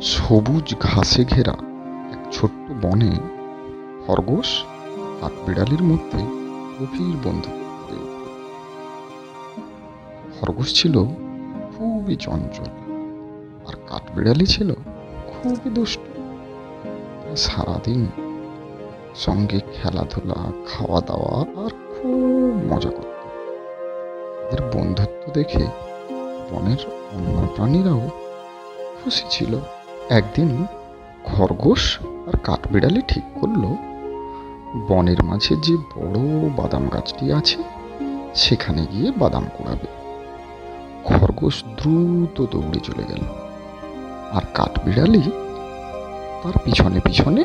সবুজ ঘাসে ঘেরা এক ছোট্ট বনে খরগোশ কাঠবিড়ালির মধ্যে গভীর উঠল। খরগোশ ছিল খুবই চঞ্চল আর কাঠবিড়ালি ছিল খুবই দুষ্ট সারাদিন সঙ্গে খেলাধুলা খাওয়া দাওয়া আর খুব মজা করত এদের বন্ধুত্ব দেখে বনের অন্য প্রাণীরাও খুশি ছিল। একদিন খরগোশ আর কাঠবিড়ালি ঠিক করল, বনের মাঝে যে বড় বাদাম গাছটি আছে, সেখানে গিয়ে বাদাম কুড়াবে। খরগোশ দ্রুত দৌড়ে চলে গেল আর কাঠবিড়ালি তার পিছনে পিছনে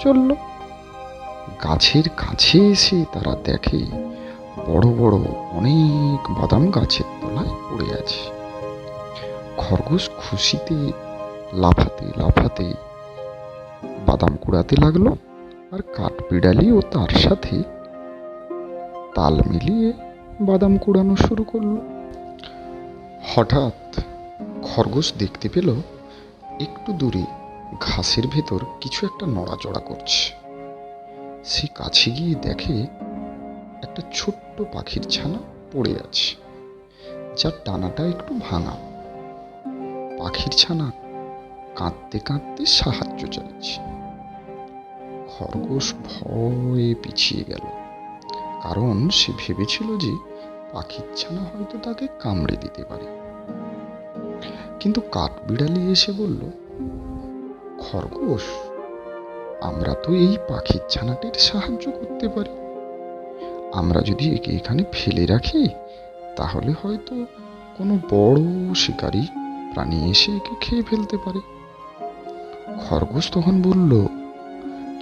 চলল। গাছের কাছে এসে তারা দেখে বড় বড় অনেক বাদাম গাছের তলায় পড়ে আছে। খরগোশ খুশিতে, লাফাতে লাফাতে বাদাম কুড়াতে লাগল আর কাঠবিড়ালিও তার সাথে তাল মিলিয়ে বাদাম কুড়ানো শুরু করল। হঠাৎ খরগোশ দেখতে পেল একটু দূরে ঘাসের ভেতর কিছু একটা নড়াচড়া করছে। সে কাছে গিয়ে দেখে একটা ছোট্ট পাখির ছানা পড়ে আছে, যার ডানাটা একটু ভাঙা। পাখির ছানা কাঁদতে কাঁদতে সাহায্য চাইছে। খরগোশ ভয়ে পিছিয়ে গেল, কারণ সে ভেবেছিল যে পাখির ছানা হয়তো তাকে কামড়ে দিতে পারে। কিন্তু কাঠবিড়ালি এসে বলল, খরগোশ, আমরা তো এই পাখির ছানাটির সাহায্য করতে পারি। আমরা যদি একে এখানে ফেলে রাখি, তাহলে হয়তো কোনো বড় শিকারী প্রাণী এসে একে খেয়ে ফেলতে পারে। খরগোশ তখন বলল,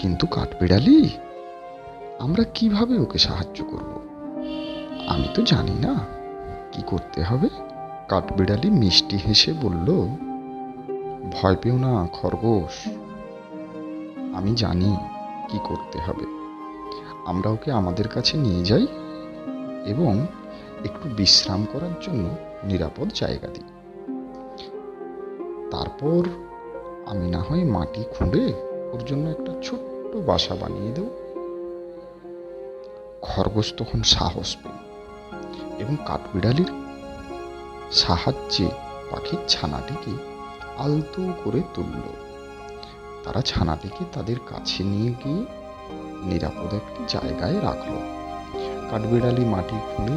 কিন্তু কাঠবিড়ালি, আমরা কীভাবে ওকে সাহায্য করব? আমি তো জানি না। কি করতে হবে? কাঠবিড়ালি মিষ্টি হেসে বলল, ভয় পেও না, খরগোশ। আমি জানি কি করতে হবে। আমরা ওকে আমাদের কাছে নিয়ে যাই এবং একটু বিশ্রাম করার জন্য নিরাপদ জায়গা দিই। তারপর আমি না হয় মাটি খুঁড়ে ওর জন্য একটা ছোট্ট বাসা বানিয়ে দেব। খরগোশ তখন সাহস পেল এবং কাঠবিড়ালির সাহায্যে পাখির ছানাটিকে আলতো করে তুলল। তারা ছানাটিকে তাদের কাছে নিয়ে গিয়ে নিরাপদ একটি জায়গায় রাখল। কাঠবিড়ালি মাটি খুঁড়ে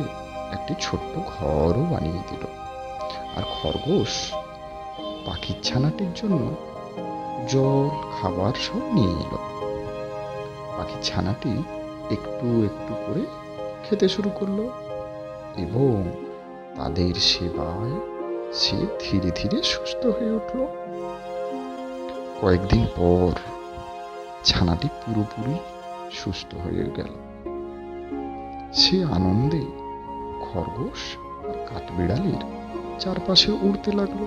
একটি ছোট্ট ঘরও বানিয়ে দিল। আর খরগোশ পাখির ছানাটির জন্য জল, খাবার সব নিয়ে এলো। পাখির ছানাটি একটু একটু করে খেতে শুরু করল এবং তাদের সেবায় সে ধীরে ধীরে সুস্থ হয়ে উঠল। কয়েকদিন পর ছানাটি পুরোপুরি সুস্থ হয়ে গেল। সে আনন্দে খরগোশ আর কাঠবিড়ালির চারপাশে উড়তে লাগল।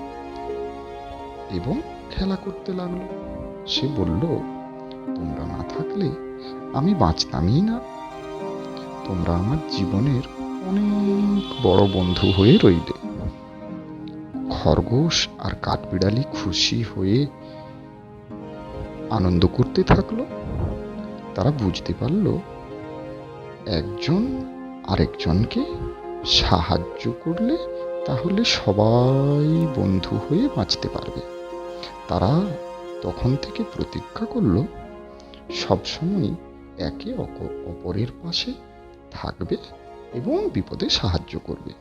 এবং খেলা করতে লাগল। সে বলল, তোমরা না থাকলে আমি বাঁচতামই না। তোমরা আমার জীবনের অনেক বড় বন্ধু হয়ে রইলে। খরগোশ আর কাঠবিড়ালি খুশি হয়ে আনন্দ করতে থাকল। তারা বুঝতে পারল, একজন আরেকজনকে সাহায্য করলে তাহলে সবাই বন্ধু হয়ে বাঁচতে পারবে। তারা তখন থেকে প্রতিজ্ঞা করল সবসময় একে অপরের পাশে থাকবে এবং বিপদে সাহায্য করবে।